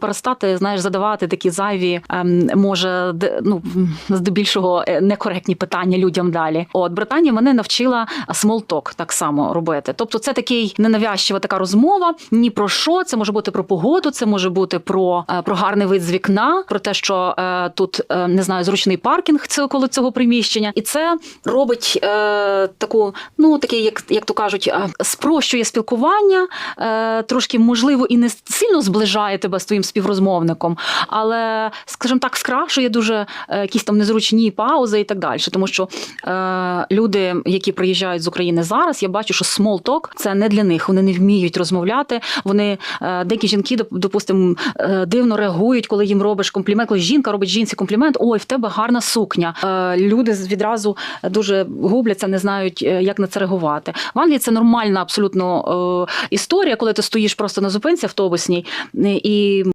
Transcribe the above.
перестати знаєш задавати такі зайві, ем, може, ну здебільшого е, некоректні питання людям далі. От Британія мене навчила talk так само робити. Тобто, це такий ненавязчива така розмова. Ні про що. Це може бути про погоду, це може бути про, е, про гарний вид з вікна, про те, що е, тут е, не знаю, зручний паркінг коло цього приміщення, і це робить е, таку, ну такий, як, як то кажуть, спрощує спілкування, е, трошки можливо і не сильно зближає тебе твоїм співрозмовником, але, скажімо так, скрашує дуже е, якісь там незручні паузи і так далі. Тому що е, люди, які приїжджають з України зараз, я бачу, що talk – це не для них. Вони не вміють розмовляти. Вони е, деякі жінки, допустимо, е, дивно реагують, коли їм робиш комплімент. Коли жінка робить жінці комплімент, ой, в тебе гарна сукня. Е, люди відразу дуже губляться, не знають, е, як на це реагувати. В Англії це нормальна абсолютно е, історія, коли ти стоїш просто на зупинці автобусній, е, і